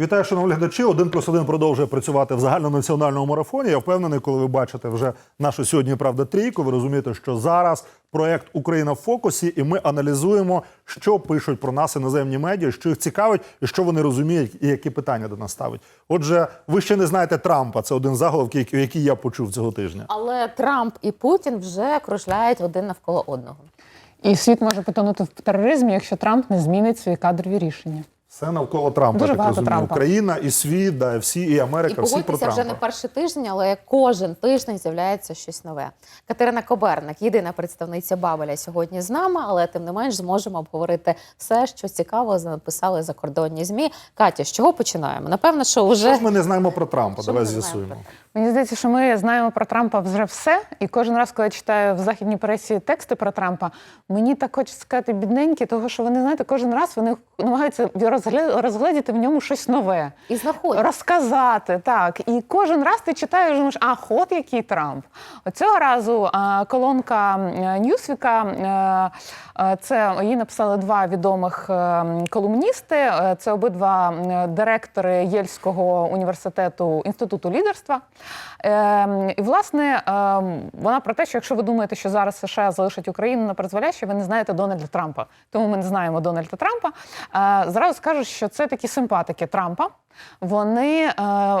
Вітаю, шановні глядачі. Один плюс один продовжує працювати в загальнонаціональному марафоні. Я впевнений, коли ви бачите вже нашу сьогодні правда трійку. Ви розумієте, що зараз проект Україна в фокусі, і ми аналізуємо, що пишуть про нас іноземні медіа, що їх цікавить, і що вони розуміють, і які питання до нас ставить. Отже, ви ще не знаєте Трампа. Це один з заголовків, який- який я почув цього тижня. Але Трамп і Путін вже кружляють один навколо одного. І світ може потонути в тероризмі, якщо Трамп не змінить свої кадрові рішення. Все навколо Трампа. Дуже так розумію. Трампа. Україна і світ, да, і всі, і І Америка, всі про Трампа. вже не перший тиждень, але кожен тиждень з'являється щось нове. Катерина Коберник, єдина представниця Бабеля, сьогодні з нами, але тим не менш зможемо обговорити все, що цікаво написали закордонні змі. Катя, з чого починаємо? Напевно, що Що вже ж ми не знаємо про Трампа? Що Давай з'ясуємо. Мені здається, що ми знаємо про Трампа вже все. І кожен раз, коли я читаю в західній пресі тексти про Трампа, мені так хочеться сказати бідненькі, того що вони знаєте, кожен раз вони намагаються розгледіти в ньому щось нове. і знаходити. Розказати так, і кожен раз ти читаєш, думаєш, а от який Трамп. Цього разу а, колонка е, Ньюсвіка, е, це її написали два відомих е, колумністи. Е, Це обидва е, директори Єльського університету інституту лідерства. Е, І власне е, вона про те, що якщо ви думаєте, що зараз США залишать Україну на призволяще, ви не знаєте Дональда Трампа. Тому ми не знаємо Дональда Трампа. Е, Зразу скажу, що це такі симпатики Трампа. Вони е,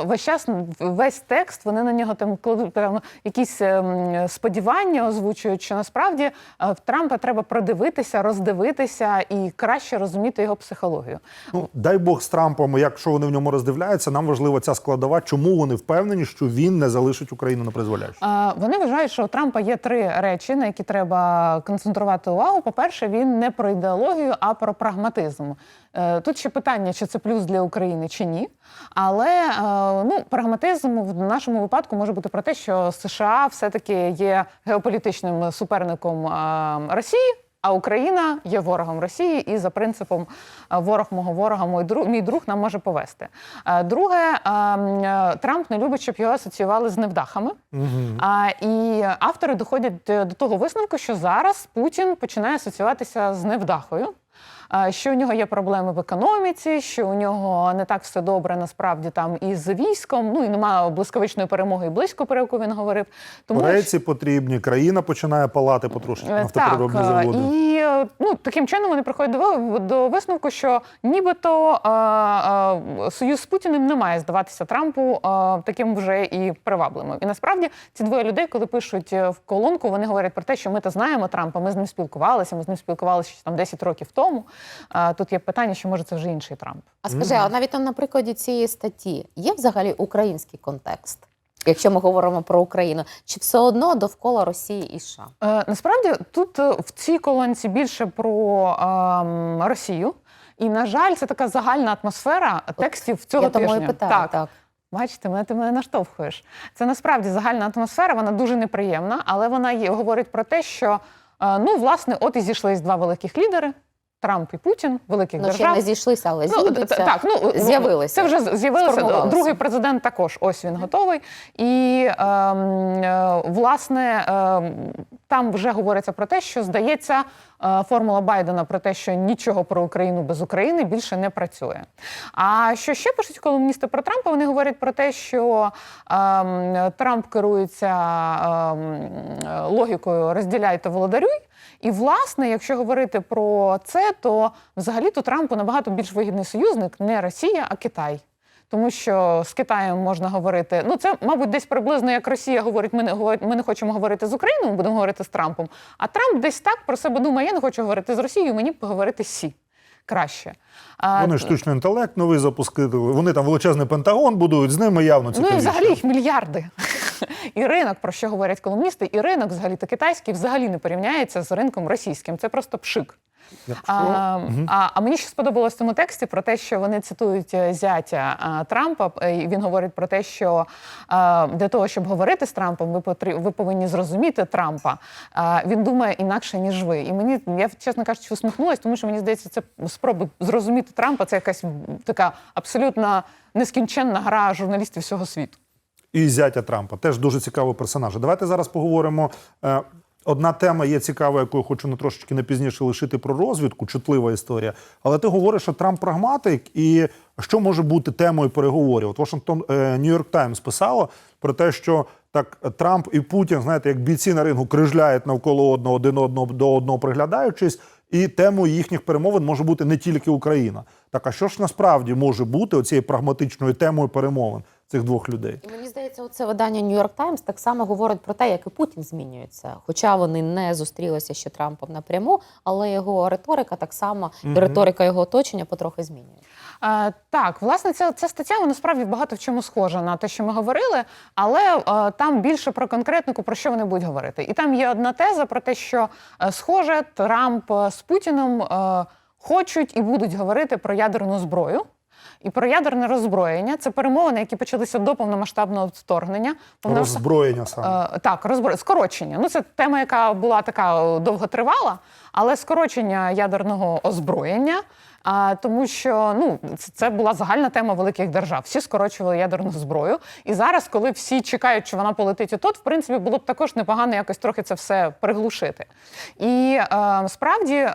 весь час весь текст, вони на нього там кладуть якісь ем, сподівання, озвучують, що насправді е, в Трампа треба продивитися, роздивитися і краще розуміти його психологію. Ну, дай Бог з Трампом, якщо вони в ньому роздивляються, нам важлива ця складова, чому вони впевнені, що він не залишить Україну на призволяще. Е, Вони вважають, що у Трампа є три речі, на які треба концентрувати увагу. По-перше, він не про ідеологію, а про прагматизм. Е, Тут ще питання, чи це плюс для України чи ні. Але е, ну, прагматизм в нашому випадку може бути про те, що США все-таки є геополітичним суперником е, Росії. А Україна є ворогом Росії, і за принципом ворог мого ворога, мій друг, мій друг нам може повести. Друге, Трамп не любить, щоб його асоціювали з невдахами. А, і автори доходять до того висновку, що зараз Путін починає асоціюватися з невдахою. А, Що у нього є проблеми в економіці, що у нього не так все добре насправді там із військом. Ну і немає блискавичної перемоги і близько, про яку він говорив. Тому Корейці потрібні, країна починає палати потрошки Е, нафтопереробні е, заводи. і е, ну, таким чином вони приходять до, до висновку, що нібито е, е, союз з Путіним не має здаватися Трампу е, таким вже і привабливим. І насправді ці двоє людей, коли пишуть в колонку, вони говорять про те, що ми то знаємо Трампа, ми з ним спілкувалися, ми з ним спілкувалися ще там 10 років тому. Е, Тут є питання, що може це вже інший Трамп. А скажи, а навіть там на прикладі цієї статті є взагалі український контекст? Якщо ми говоримо про Україну, чи все одно довкола Росії і США? Е, насправді тут е, в цій колонці більше про ем, Росію. І, на жаль, це така загальна атмосфера текстів цього Я тому і питаю. так. так. Бачите, мене ти мене наштовхуєш. Це насправді загальна атмосфера, вона дуже неприємна, але вона є, говорить про те, що е, ну, власне, от і зійшлись два великих лідери: Трамп і Путін, великих Ну, ще держав. не зійшлися, але Ну, зійдуться. так, ну з'явилися. Це вже з'явилося. Другий президент також. Ось він готовий. І е, е, власне ем, там вже говориться про те, що здається, е, формула Байдена про те, що нічого про Україну без України більше не працює. А що ще пишуть колумністи про Трампа? Вони говорять про те, що ем, Трамп керується ем, логікою розділяй та володарюй. І власне, якщо говорити про це, то взагалі то Трампу набагато більш вигідний союзник не Росія, а Китай. Тому що з Китаєм можна говорити. Ну це, мабуть, десь приблизно як Росія говорить, ми не ми не хочемо говорити з Україною, ми будемо говорити з Трампом. А Трамп десь так про себе думає: я не хочу говорити з Росією, мені б поговорити з Сі краще. А, Вони штучний інтелект новий запустили. Вони там величезний пентагон будують, з ними явно Ну і взагалі їх мільярди. І ринок, про що говорять колумністи, і ринок взагалі то китайський взагалі не порівняється з ринком російським. Це просто пшик. А, а, а мені ще сподобалось в цьому тексті про те, що вони цитують е, зятя а, Трампа. І він говорить про те, що а, для того, щоб говорити з Трампом, ви потрі- ви повинні зрозуміти Трампа. А, він думає інакше ніж ви. І мені я чесно кажучи, усміхнулась, тому що мені здається, це спроба зрозуміти Трампа. Це якась така абсолютно нескінченна гра журналістів всього світу. І зятя Трампа. Теж дуже цікавий персонаж. Давайте зараз поговоримо. е, Одна тема є цікава, яку я хочу на трошечки не пізніше лишити про розвідку, чутлива історія. Але ти говориш, що Трамп прагматик, і що може бути темою переговорів? От Вашингтон Нью-Йорк Таймс писало про те, що так Трамп і Путін, знаєте, як бійці на рингу крижляють навколо одного один одного до одного приглядаючись, і темою їхніх перемовин може бути не тільки Україна. Так а що ж насправді може бути оцією прагматичною темою перемовин цих двох людей? І мені здається, оце видання New York Times так само говорить про те, як і Путін змінюється. Хоча вони не зустрілися ще Трампом напряму, але його риторика так само і риторика його оточення потрохи змінюється. Е, так, власне, ця, ця стаття вона справді багато в чому схожа на те, що ми говорили, але е, там більше про конкретнику, про що вони будуть говорити. І там є одна теза про те, що е, схоже, Трамп е, з Путіним е, хочуть і будуть говорити про ядерну зброю. І про ядерне роззброєння це перемовини, які почалися до повномасштабного вторгнення. Повномасштаб- Роззброєння саме. Е, так, роззброєння, скорочення. Ну, це тема, яка була така довготривала, але скорочення ядерного озброєння. А, тому що ну це, була загальна тема великих держав. Всі скорочували ядерну зброю. І зараз, коли всі чекають, що вона полетить отут, в принципі, було б також непогано якось трохи це все приглушити. І е, справді е,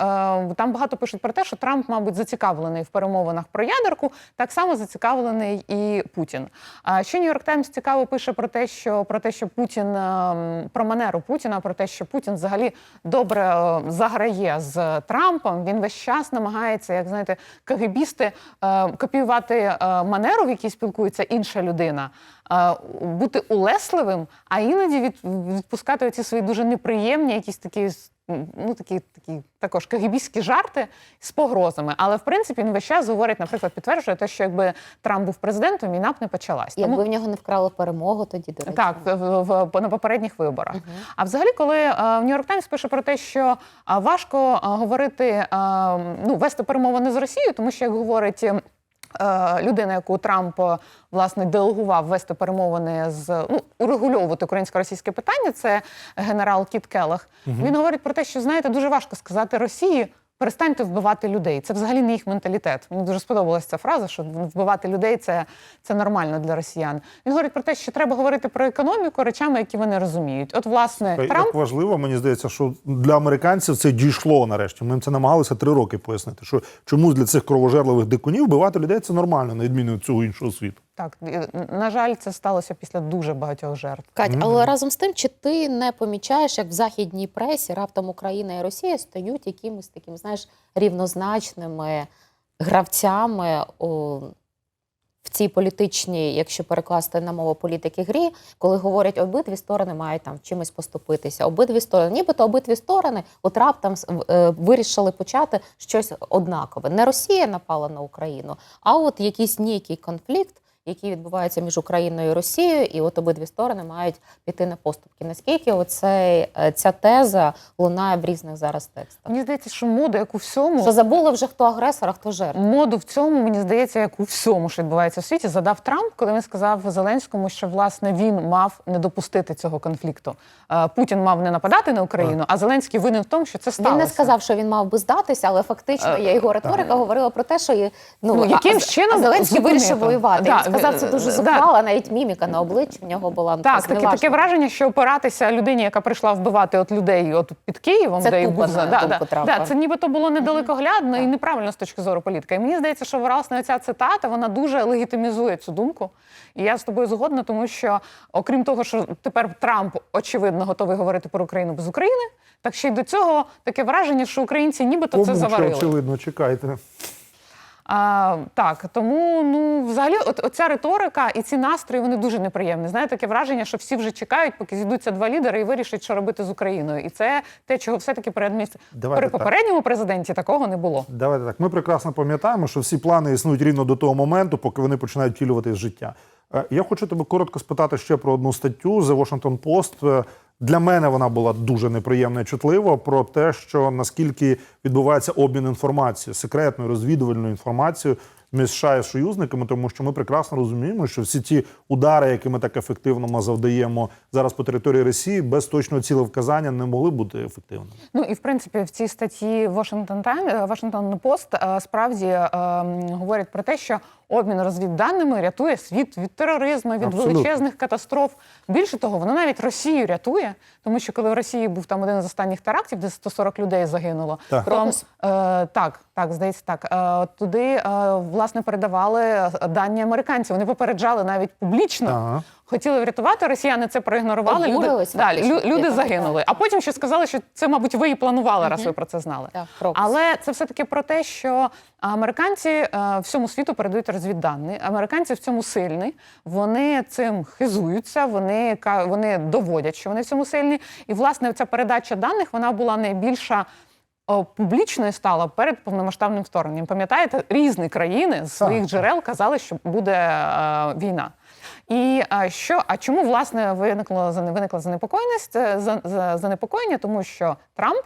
там багато пишуть про те, що Трамп, мабуть, зацікавлений в перемовинах про ядерку, так само зацікавлений і Путін. А ще Нью-Йорк Таймс цікаво пише про те, що про те, що Путін е, про манеру Путіна, про те, що Путін взагалі добре е, заграє з Трампом. Він весь час намагається, як знаєте, кагебісти е, копіювати е, манеру, в якій спілкується інша людина, е, бути улесливим, а іноді від, відпускати оці свої дуже неприємні, якісь такі. Ну, такі, такі також кагібістські жарти з погрозами. Але в принципі він весь час говорить, наприклад, підтверджує те, що якби Трамп був президентом, війна б не почалась. Якби в нього не вкрали перемогу, тоді до речі. Так, в, в, в- на попередніх виборах. А взагалі, коли е, в Нью-Йорк Таймс пише про те, що е, важко е, говорити, ну, вести перемовини з Росією, тому що, як говорить. Е, Людина, яку Трамп е, власне делегував вести перемовини з ну урегульовувати українсько-російське питання, це генерал Кіт Келах. Він говорить про те, що знаєте, дуже важко сказати Росії. Перестаньте вбивати людей. Це взагалі не їх менталітет. Мені дуже сподобалася ця фраза, що вбивати людей це, це нормально для росіян. Він говорить про те, що треба говорити про економіку речами, які вони розуміють. От, власне, Трамп Як важливо, мені здається, що для американців це дійшло нарешті. Ми це намагалися три роки пояснити. Що чомусь для цих кровожерливих дикунів вбивати людей це нормально, на відміну від цього іншого світу. Так на жаль, це сталося після дуже багатьох жертв. Кать, але разом з тим, чи ти не помічаєш, як в західній пресі раптом Україна і Росія стають якимись такими, знаєш, рівнозначними гравцями у, в цій політичній, якщо перекласти на мову політики грі, коли говорять, обидві сторони мають там чимось поступитися. Обидві сторони, нібито обидві сторони, от раптом е, вирішили почати щось однакове. Не Росія напала на Україну, а от якийсь ніякий конфлікт який відбувається між Україною і Росією, і от обидві сторони мають піти на поступки. Наскільки оцей, е, ця теза лунає в різних зараз текстах? Мені здається, що мода, як у всьому, Що забули вже хто агресор, а хто жертва? Моду в цьому мені здається, як у всьому, що відбувається в світі, задав Трамп, коли він сказав Зеленському, що власне він мав не допустити цього конфлікту. Е, Путін мав не нападати на Україну, а Зеленський винен в тому, що це сталося. Він не сказав, що він мав би здатися, але фактично Е, я його риторика говорила про те, що ну, Ну, яким а- чином а Зеленський зупинити? вирішив воювати. Да, сказав це е, дуже да. зухвало, навіть міміка на обличчі в нього була ну, Так, таке, таке враження, що опиратися людині, яка прийшла вбивати от людей от під Києвом, Це де їх тупо, був за- на да, да, да, це нібито було недалекоглядно і неправильно з точки зору політики. І мені здається, що власне ця цитата вона дуже легітимізує цю думку. І я з тобою згодна, тому що, окрім того, що тепер Трамп очевидно готовий говорити про Україну без України, так ще й до цього таке враження, що українці нібито це Кому що заварили. очевидно, чекайте. А, так, тому ну взагалі, от оця риторика і ці настрої вони дуже неприємні. Знаєте, таке враження, що всі вже чекають, поки зійдуться два лідери і вирішать, що робити з Україною. І це те, чого все-таки при адміністр... Давайте при так. попередньому президенті такого не було. Давайте так. Ми прекрасно пам'ятаємо, що всі плани існують рівно до того моменту, поки вони починають втілювати життя. Е, Я хочу тебе коротко спитати ще про одну статтю The Washington Post. Для мене вона була дуже неприємна і чутлива про те, що наскільки відбувається обмін інформацією, секретною розвідувальною інформацією між США і союзниками, тому що ми прекрасно розуміємо, що всі ті удари, які ми так ефективно завдаємо зараз по території Росії, без точного цілевказання не могли бути ефективними. Ну і в принципі в цій статті Washington е, Post е, справді е, говорять про те, що обмін розвідданими рятує світ від тероризму, від Абсолютно. величезних катастроф. Більше того, воно навіть Росію рятує, тому що коли в Росії був там один з останніх терактів, де 140 людей загинуло, Так. то, е, так, так, здається, так. Е, туди е, власне передавали дані американців. Вони попереджали навіть публічно. Ага. Хотіли врятувати, росіяни це проігнорували. Люди, Обурились, да, лю- люди загинули. А потім ще сказали, що це, мабуть, ви і планували, раз ви про це знали. Так. Але це все таки про те, що американці е, всьому світу передають розвіддані. Американці в цьому сильні. Вони цим хизуються, вони вони доводять, що вони в цьому сильні. І власне ця передача даних вона була найбільша. Публічною стала перед повномасштабним вторгненням. Пам'ятаєте, різні країни з своїх джерел казали, що буде е, війна. І що, а чому власне виникло виникла занепокоєність? За- занепокоєння, тому що Трамп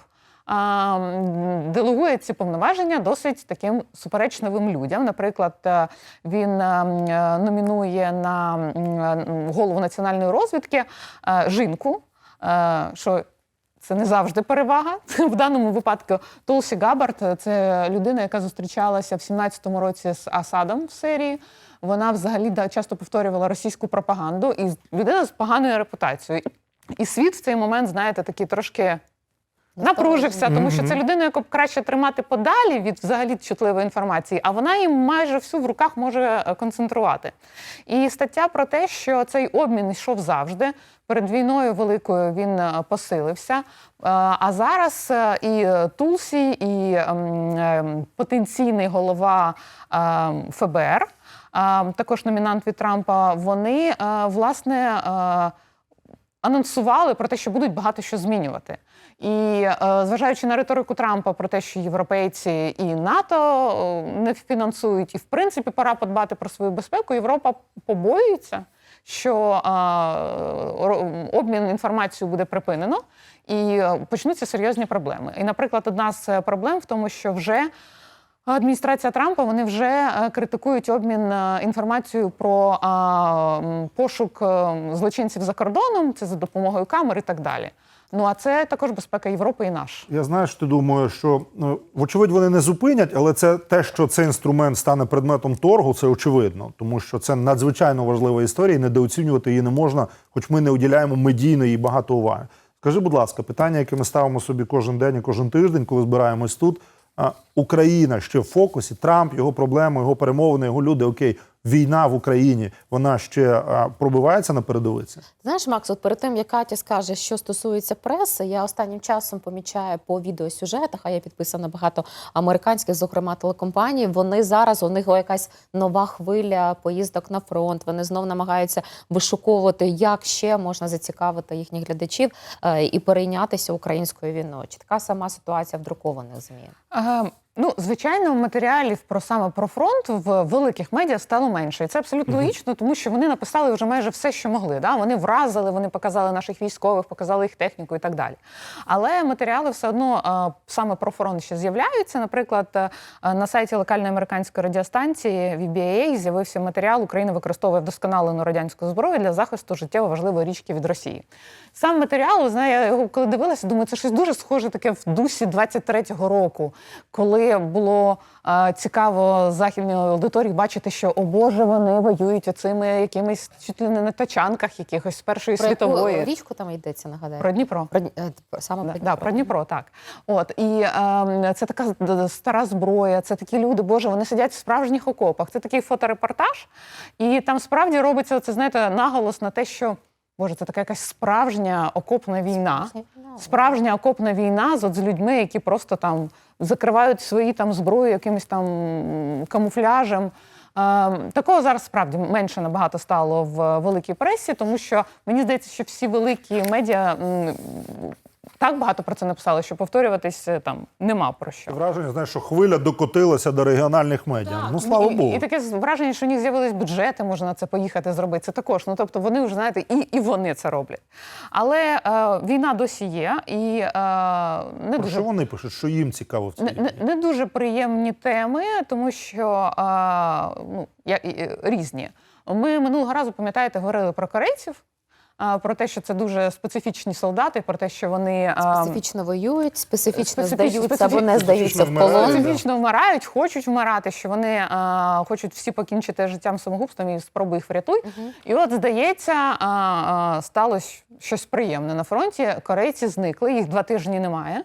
делегує ці повноваження досить таким суперечливим людям. Наприклад, е, він е, е, номінує на е, голову національної розвідки е, жінку. е, що це не завжди перевага. В даному випадку Толсі Габард це людина, яка зустрічалася в 17-му році з Асадом в Сирії. Вона взагалі да, часто повторювала російську пропаганду і людина з поганою репутацією. І світ в цей момент, знаєте, такий трошки напружився, тому що це людина, яку б краще тримати подалі від взагалі чутливої інформації, а вона їм майже всю в руках може е, концентрувати. І стаття про те, що цей обмін йшов завжди. Перед війною великою він е, посилився. Е, А зараз і Тулсі, і ем, ем, потенційний голова ем, ФБР, також номінант від Трампа, вони е, власне. е, анонсували про те, що будуть багато що змінювати. І е, зважаючи на риторику Трампа про те, що європейці і НАТО не фінансують, і в принципі пора подбати про свою безпеку, Європа побоюється, що ро- обмін інформацією буде припинено, і почнуться серйозні проблеми. І, наприклад, одна з проблем в тому, що вже Адміністрація Трампа вони вже е, критикують обмін е, інформацією про пошук е, злочинців за кордоном, це за допомогою камер і так далі. Ну а це також безпека Європи і наш. Я знаю, що ти думаю, що ну, вочевидь вони не зупинять, але це те, що цей інструмент стане предметом торгу, це очевидно, тому що це надзвичайно важлива історія, і недооцінювати її не можна, хоч ми не уділяємо медійно їй багато уваги. Скажи, будь ласка, питання, яке ми ставимо собі кожен день і кожен тиждень, коли збираємось тут. Україна ще в фокусі, Трамп, його проблеми, його перемовини, його люди. Окей, війна в Україні, вона ще пробивається на передовиці. Знаєш, Макс, от перед тим, як Катя скаже, що стосується преси, я останнім часом помічаю по відеосюжетах, а я підписана багато американських, зокрема телекомпаній. Вони зараз у них якась нова хвиля поїздок на фронт. Вони знов намагаються вишуковувати, як ще можна зацікавити їхніх глядачів е, і перейнятися українською війною. Чи така сама ситуація в друкованих змі? Е, Ну, звичайно, матеріалів про саме про фронт в великих медіа стало менше. І це абсолютно логічно, тому що вони написали вже майже все, що могли. Да? Вони вразили, вони показали наших військових, показали їх техніку і так далі. Але матеріали все одно е, саме про фронт ще з'являються. Наприклад, е, на сайті локальної американської радіостанції VBA з'явився матеріал Україна використовує вдосконалену радянську зброю для захисту життєво важливої річки від Росії. Сам матеріал, знає, я його коли дивилася, думаю, це щось дуже схоже таке в дусі 23-го року, коли було е, цікаво західній аудиторії бачити, що о Боже, вони воюють оцими якимись чуть ли не на тачанках якихось з першої Про яку світової. річку там йдеться, нагадаю? Про Дніпро. Про, е, про- саме Да, про Дніпро. про Дніпро, так. От і е, це така стара зброя. Це такі люди, боже, вони сидять в справжніх окопах. Це такий фоторепортаж, і там справді робиться це, знаєте, наголос на те, що боже, це така якась справжня окопна війна. Справжня окопна війна з, от, з людьми, які просто там закривають свої там зброю якимось там камуфляжем. Е, Такого зараз справді менше набагато стало в великій пресі, тому що мені здається, що всі великі медіа так багато про це написали, що повторюватись е, там нема про що. Враження, знаєш, що хвиля докотилася до регіональних медіа. Ну слава і, Богу. І, таке враження, що у них з'явились бюджети, можна на це поїхати зробити. Це також. Ну тобто вони вже знаєте, і, і вони це роблять. Але е, війна досі є, і е, не Про дуже що вони пишуть? Що їм цікаво в цій не, не, не дуже приємні теми, тому що а, ну, я, різні. Ми минулого разу, пам'ятаєте, говорили про корейців. Про те, що це дуже специфічні солдати, про те, що вони Специфічно воюють, специфічно специфічно здаються або не здаються в полон. специфічно вмирають, хочуть вмирати, що вони а, хочуть всі покінчити життям самогубством і спробуй їх врятуй. І от здається, а, а, сталося щось приємне на фронті. Корейці зникли, їх два тижні немає.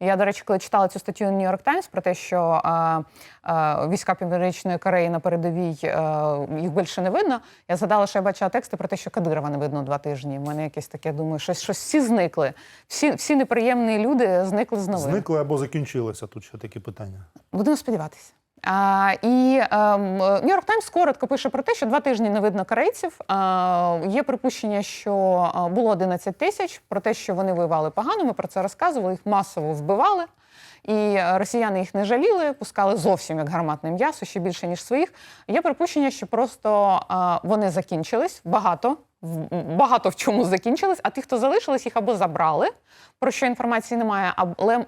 Я, до речі, коли читала цю статтю New York Times про те, що а, а, війська Північної Кореї на передовій а, їх більше не видно. Я згадала, що я бачила тексти про те, що Кадирова не видно два тижні. У мене якесь таке думаю, щось, щось всі зникли. Всі, всі неприємні люди зникли з новин. Зникли або закінчилися. Тут ще такі питання. Будемо сподіватися. А, і ем, Нью-Йорк Таймс коротко пише про те, що два тижні не видно корейців. А, є припущення, що було 11 тисяч, про те, що вони воювали погано. Ми про це розказували, їх масово вбивали. І росіяни їх не жаліли, пускали зовсім як гарматне м'ясо, ще більше ніж своїх. Є припущення, що просто а, вони закінчились багато, багато в чому закінчились, а ті, хто залишились, їх або забрали, про що інформації немає,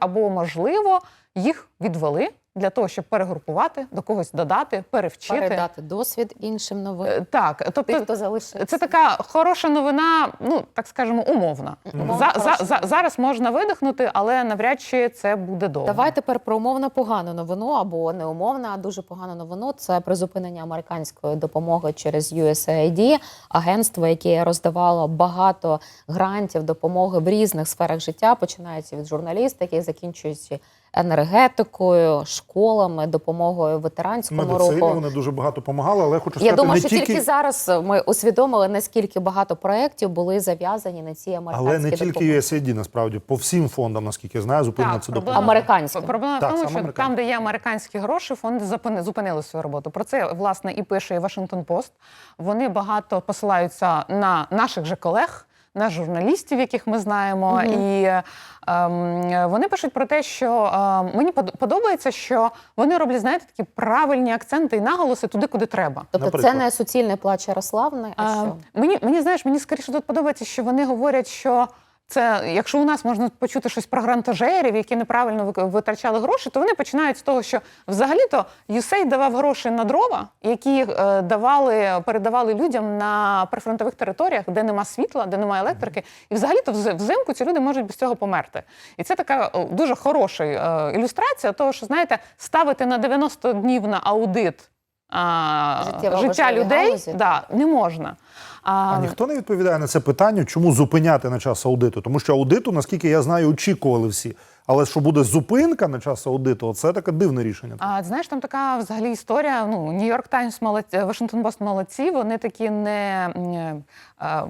або можливо, їх відвели для того, щоб перегрупувати, до когось додати, перевчити. Передати досвід іншим новим. Е, Так, Тих, тобто хто залишився. це така хороша новина, ну так скажемо, умовна. Умовно За, за, за, зараз можна видихнути, але навряд чи це буде довго. Давай тепер про умовно погану новину або не умовно, а дуже погану новину. Це призупинення американської допомоги через USAID, агентство, яке роздавало багато грантів допомоги в різних сферах життя, починаючи від журналістики, закінчуючи енергетикою, школами, допомогою ветеранському Медицині руху. вони дуже багато допомагали, але хочу Я думаю, не що тільки, тільки зараз ми усвідомили, наскільки багато проєктів були зав'язані на ці американські але не тільки допомоги. USAID, насправді, по всім фондам, наскільки я знаю, зупинена Так, це проблема- допомога. Американські. Проблема Так, в тому, саме що американські. там, де є американські гроші, фонди зупини- зупинили свою роботу. Про це власне і пише і Вашингтон Пост. Вони багато посилаються на наших же колег. На журналістів, яких ми знаємо, і ем, вони пишуть про те, що ем, мені подобається, що вони роблять, знаєте, такі правильні акценти і наголоси туди, куди треба. Тобто Наприклад. це не суцільний плач Ярославни, а А, що? мені, мені знаєш, мені скоріше тут подобається, що вони говорять, що це, якщо у нас можна почути щось про грантожерів, які неправильно витрачали гроші, то вони починають з того, що взагалі-то USAID давав гроші на дрова, які е, давали, передавали людям на прифронтових територіях, де нема світла, де немає електрики. І взагалі-то взимку ці люди можуть без цього померти. І це така дуже хороша е, ілюстрація того, що знаєте, ставити на 90 днів на аудит. А, життя людей галузі. да, не можна. А ніхто не відповідає на це питання, чому зупиняти на час аудиту? Тому що аудиту, наскільки я знаю, очікували всі. Але що буде зупинка на час аудиту, це таке дивне рішення. А знаєш, там така взагалі історія. Ну, Нью-Йорк Таймс молодці, Вашингтон Пост молодці. Вони такі не е,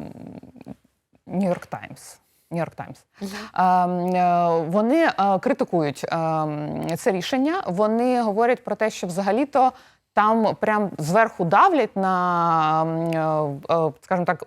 Нью-Йорк Таймс. Нью-Йорк Таймс. Вони е, критикують е, це рішення. Вони говорять про те, що взагалі-то там прям зверху давлять на, е, е, скажімо так,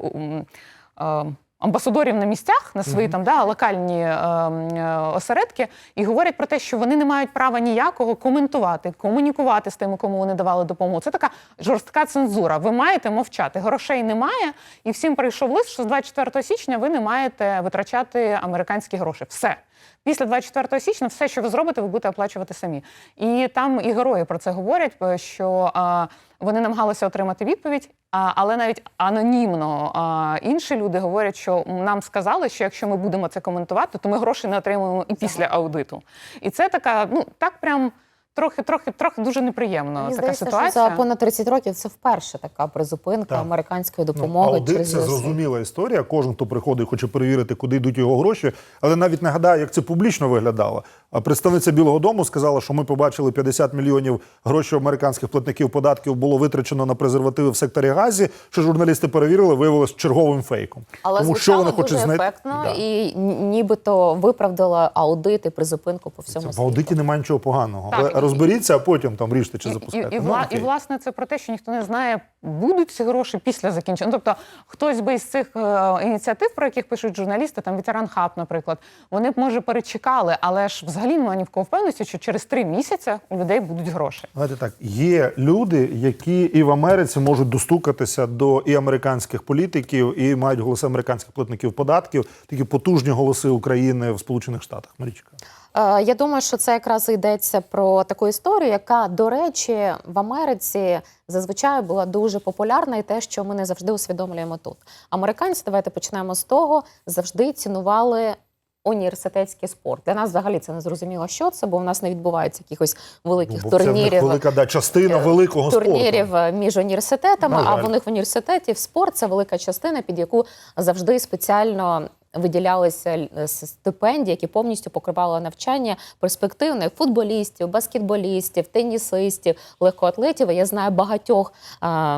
е, амбасадорів на місцях, на свої там да, локальні е, е, осередки, і говорять про те, що вони не мають права ніякого коментувати, комунікувати з тими, кому вони давали допомогу. Це така жорстка цензура. Ви маєте мовчати. Грошей немає, і всім прийшов лист, що з 24 січня ви не маєте витрачати американські гроші. Все. Після 24 січня все, що ви зробите, ви будете оплачувати самі. І там і герої про це говорять, що а, вони намагалися отримати відповідь, а, але навіть анонімно а, інші люди говорять, що нам сказали, що якщо ми будемо це коментувати, то ми гроші не отримуємо і після аудиту. І це така, ну так прям трохи, трохи, трохи дуже неприємно. Мені така здається, ситуація. що за понад 30 років це вперше така призупинка Так. американської Ну, допомоги аудит через це зрозуміла історія. Кожен, хто приходить, хоче перевірити, куди йдуть його гроші, але навіть нагадаю, як це публічно виглядало. А представниця Білого Дому сказала, що ми побачили 50 мільйонів грошей американських платників податків було витрачено на презервативи в секторі газі. Що журналісти перевірили, виявилось черговим фейком. Але Тому що хочуть дуже знайти ефектно Да. і нібито виправдала аудит і призупинку по всьому в аудиті немає нічого поганого. Так, Але і- розберіться, а потім там ріжте чи І, і, запускайте. і, Ну, і власне це про те, що ніхто не знає, будуть ці гроші після закінчення. Ну, Тобто, хтось би із цих е, ініціатив, про яких пишуть журналісти, там ветеран хаб, наприклад, вони б може перечекали, але ж взагалі немає ні в кого впевненості, що через три місяці у людей будуть гроші. Знаєте так, є люди, які і в Америці можуть достукатися до і американських політиків, і мають голоси американських платників податків, такі потужні голоси України в Сполучених Штатах. Марічка. Е, Я думаю, що це якраз йдеться про таку історію, яка, до речі, в Америці зазвичай була дуже популярна, і те, що ми не завжди усвідомлюємо тут. Американці, давайте почнемо з того, завжди цінували. Університетський спорт для нас взагалі це не зрозуміло, що це, бо в нас не відбувається якихось великих Ну, бо це турнірів. велика да, частина е, великого турнірів спорту. е, між університетами, а в них в університеті спорт це велика частина, під яку завжди спеціально. Виділялися е, стипендії, які повністю покривали навчання перспективних футболістів, баскетболістів, тенісистів, легкоатлетів. Я знаю багатьох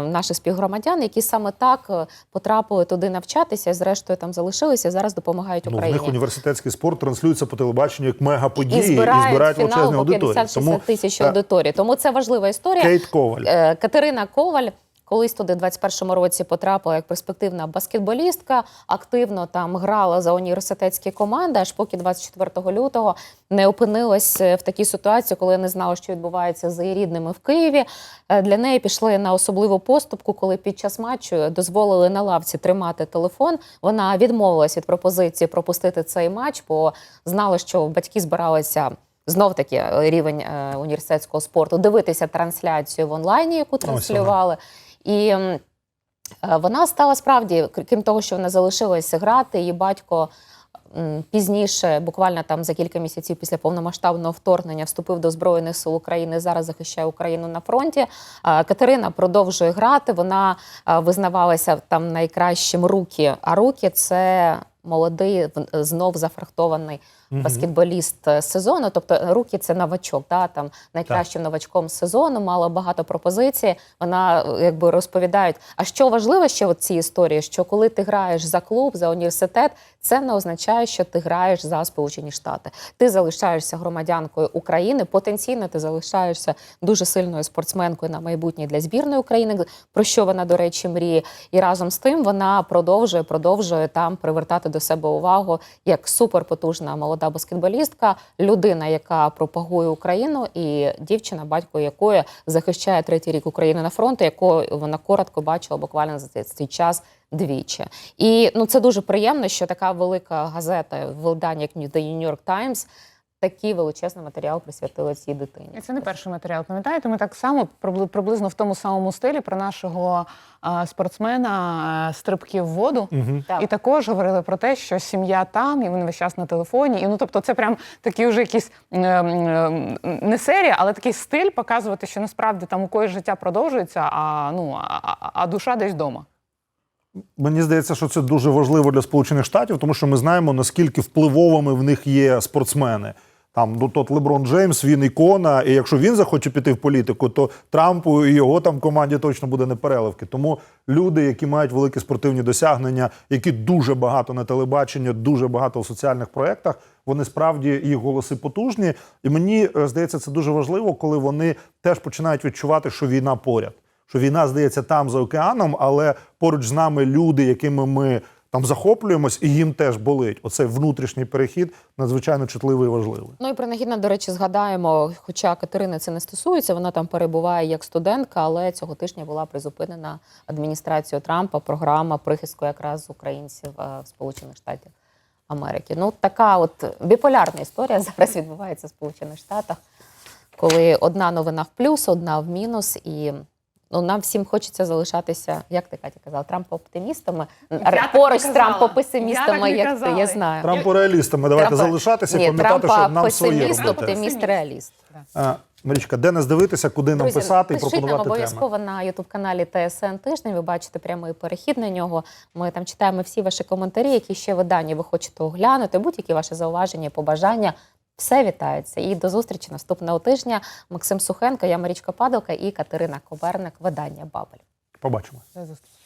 наших співгромадян, які саме так е, потрапили туди навчатися, і зрештою там залишилися і зараз допомагають Ну, в них університетський спорт транслюється по телебаченню як мегаподії і збирають, збирають фінал по аудиторії. 50-60 тисяч е, аудиторій. Тому це важлива історія. Кейт Коваль. Катерина Коваль. Колись туди в 21-му році потрапила як перспективна баскетболістка, активно там грала за університетські команди, аж поки 24 лютого не опинилась е, в такій ситуації, коли не знала, що відбувається з її рідними в Києві. Е, Для неї пішли на особливу поступку, коли під час матчу дозволили на лавці тримати телефон. Вона відмовилась від пропозиції пропустити цей матч, бо знала, що батьки збиралися. Знов таки е, рівень університетського спорту дивитися трансляцію в онлайні, яку транслювали. І е, вона стала справді, крім того, що вона залишилася грати, її батько. Пізніше, буквально там за кілька місяців після повномасштабного вторгнення, вступив до збройних сил України. Зараз захищає Україну на фронті. Катерина продовжує грати. Вона а, визнавалася там найкращим руки. А руки це молодий, в- знов зафрахтований Мгм. баскетболіст е, сезону. Тобто руки це новачок, да, там найкращим новачком сезону, мала багато пропозицій. Вона е, якби розповідають. А що важливо ще в цій історії, що коли ти граєш за клуб, за університет, це не означає, що ти граєш за Сполучені Штати. Ти залишаєшся громадянкою України. Потенційно ти залишаєшся дуже сильною спортсменкою на майбутнє для збірної України, про що вона, до речі, мріє. І разом з тим вона продовжує, продовжує там привертати до себе увагу як суперпотужна молода баскетболістка, людина, яка пропагує Україну, і дівчина, батько якої захищає третій рік України на фронті, якою вона коротко бачила буквально за цей- час. Двічі, і ну це дуже приємно, що така велика газета видання, як The New York Times, такий величезний матеріал присвятила цій дитині. І це не перший матеріал. Пам'ятаєте, ми так само прибли- приблизно в тому самому стилі про нашого спортсмена стрибків в воду. Мгм. Так. І також говорили про те, що сім'я там, і вони весь час на телефоні. І ну, тобто, це прям такий вже якийсь ем, ем, не серія, але такий стиль показувати, що насправді там у когось життя продовжується, а ну а, а- а душа десь вдома. Мені здається, що це дуже важливо для Сполучених Штатів, тому що ми знаємо, наскільки впливовими в них є спортсмени. Там ну, тот Леброн Джеймс, він ікона, і якщо він захоче піти в політику, то Трампу і його там команді точно буде не переливки. Тому люди, які мають великі спортивні досягнення, які дуже багато на телебаченні, дуже багато в соціальних проєктах, вони справді їх голоси потужні. І мені е, здається, це дуже важливо, коли вони теж починають відчувати, що війна поряд що війна здається там за океаном, але поруч з нами люди, якими ми там захоплюємось, і їм теж болить. Оцей внутрішній перехід надзвичайно чутливий і важливий. Ну і принагідно, до речі, згадаємо, хоча Катерини це не стосується, вона там перебуває як студентка, але цього тижня була призупинена адміністрацією Трампа програма прихистку якраз українців е, в Сполучених Штатів Америки. Ну, така от біполярна історія зараз відбувається в Сполучених Штатах, коли одна новина в плюс, одна в мінус, і ну нам всім хочеться залишатися, як ти Катя казала, Трампо-оптимістами, поруч з казала. Трампо-песимістами, як ти, я знаю. Трампо-реалістами давайте Трампа- залишатися і Ні, пам'ятати, що нам песиміст, робити. оптиміст, реаліст. А, Марічка, де нас дивитися, куди нам писати і пишіть нам пропонувати теми? обов'язково на ютуб каналі ТСН Тиждень. Ви бачите прямий перехід на нього. Ми там читаємо всі ваші коментарі, які ще видання ви хочете оглянути, будь-які ваші зауваження, побажання. Все вітається. І до зустрічі наступного тижня. Максим Сухенко, я Марічка Падалка і Катерина Коверник, видання Бабель. Побачимо. До зустрічі.